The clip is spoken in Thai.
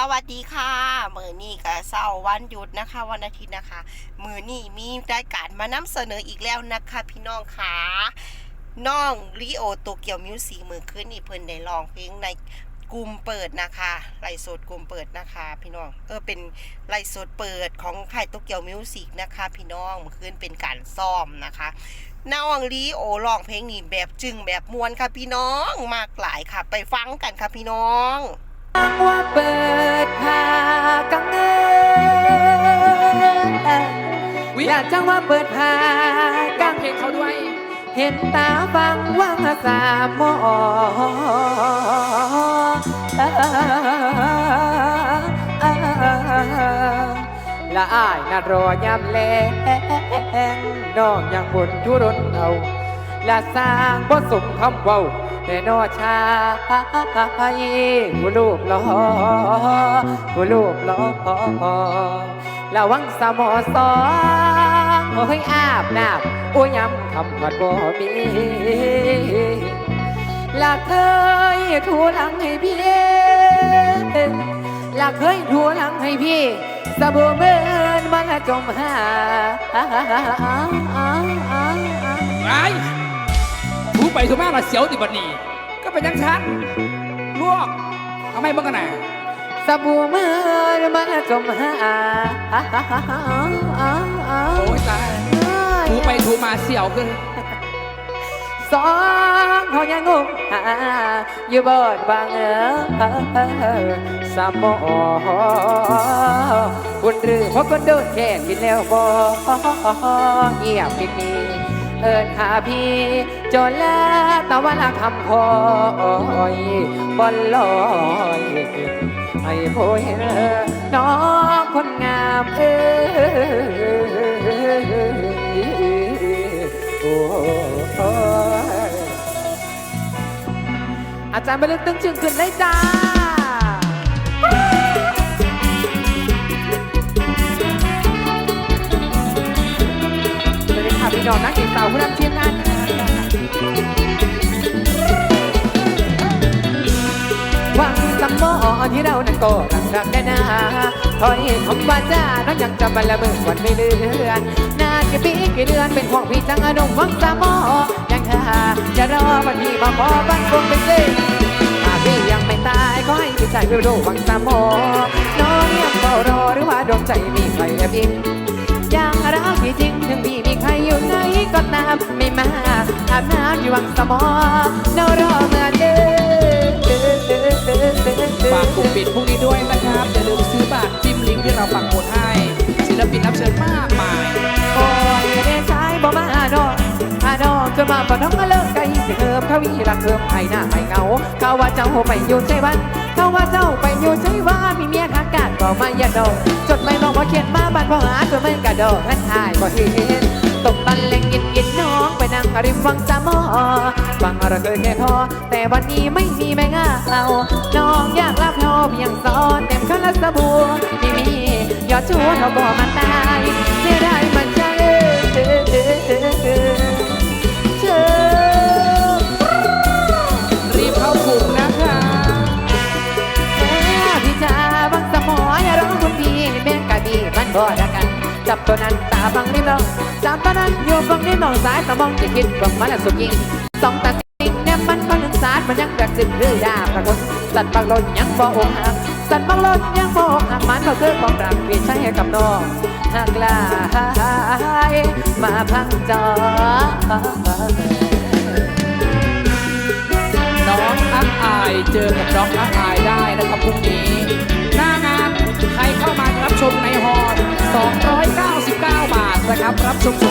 สวัสดีค่ะมือนี้ก็เสาร์วันหยุดนะคะ วันอาทิตย์นะคะ มือนี้มีรายการมานำเสนออีกแล้วนะคะ พี่น้องค่ะน้องริโอโตเกียวมิวสิกมือขึ้นนี่เพิ่นได้ร้องเพลงในกลุ่มเปิดนะคะไลฟ์สดกลุ่มเปิดนะคะ พี่น้องเออเป็นไลฟ์สดเปิดของค่ายโตเกียวมิวสิกนะคะ พี่น้องมือขึ้นเป็นการซ้อมนะคะน้องริโอร้องเพลงนี้แบบจึงแบบมวนค่ะพี่น้องมากหลายค่ะ ไปฟังกันค่ะพี่น้อง ว่าเปิดผากังเงินวิอยากจังว่าเปิดผากังเพลงเขาด้วย เห็นตาฟังว่างสามมอละอายน่ารอยามแลงน้องยังบนทุรนเอา และสร้างบ่สมคำเว้าแต่นอชาผู้ลูกหลอผู้ลูกหลอระวังสมอสองโอ้ยอาบน้ำโอ้ยำคำวัดบ่มีละเคยทูหลังให้พี่ละเคยทูหลังให้พี่สบู่เมินมันละจมหา ไปถูมาละเสียวติบัดนี้ก็เป็นยังชันลวกทำไมบ้างกันไหนสบู่เมื่อมันจมหาโอ้ยตายถูไปถูมาเสียวขึ้นสองเขายังงงหาอยู่บนบางเออสามโอบุญหรือเพราะคนโดนแค่กินแล้วบ่เงียบปิดนี้เอินหาพี่จนแล้วตะวันละคำคอยบนลอยไอ้โพยน้องคนงามเอ้โอ้ยอาจารย์ไปเลือกตึงจึงขึ้นเลยจ้า วัสดีค่ะพี่น้องนักเอกสาวผู้นำทีมงานวังสมอที่เรานั้นก็รักรักแน่นาถอยคำว่าจ้าน้องยังจำมันละเมิดวันไม่เลือนนานกี่ปีกี่เดือนเป็นห่วงพี่จังอนงหวังสมอยังท่าจะรอวันที่มาพอบ้านคงเป็นเส้นหากพี่ยังไม่ตายก็ให้พี่ใจวิวโดหวังสมอน้องยังเฝ้ารอหรือว่าดวงใจมีใครแอบอิงอย่างรักที่จริงถึงพี่ ไหนก็ตามไม่มาอาบน้ำอยู่วังสมองนารอเมื่อเดินฝากกลุ่มปิดพรุ่งนี้ด้วยนะครับ อย่าลืมซื้อบัตรจิ้มลิงก์ที่เราปักหมุดให้ ศิลปินรับเชิญมากมายโอ้ยเดชายบ่มาดอกอาดอกจะมาปะน้องมาเลิกไกลสิเทิมเขาวีรักเทิมให้หน้าให้เงาเขาว่าเจ้าไปอยู่ใจวันเขาว่าเจ้าไปอยู่ใจวันมีเมียขากาดก็มาอย่าดอกจดไม่บอกว่าเขียนมาบันพ่อหาตัวมันกระดอกนั้นหายบ่เห็น ตกบันเล็งยินยินน้องไปนั่งริมวังสามอฟังเราเคยแค่พอ แต่วันนี้ไม่มีแม่งาเอาน้องอยากรับเทอเพียงสอนเต็มคันละสบู่ไม่มียอดชูเราบ่มันตายเสียดายมันใจเเธอรีบเข้ากลุ่มนะคะแม่พี่จ้าบังสมอย่าร้องคุณพี่แม่งกะดีมันบ่ดัก จับตัวนั้นตาบังริมเราจับตัวนั้นอยู่บังริมเราสายตามองจะคิดบังมันละสุดยิงสองตาสิงแนบมันคนหนึ่งสาดมันยังแบบสิบหรือดาประกฏสัตว์บางลนยังบ่อกหักสัตว์บางลนยังบ่อกหักมันก็คือของรักพี่ใช้ให้กับน้องหากลายมาพังจอน้องอักอายเจอกับน้องอักอาย นะครับ รับชม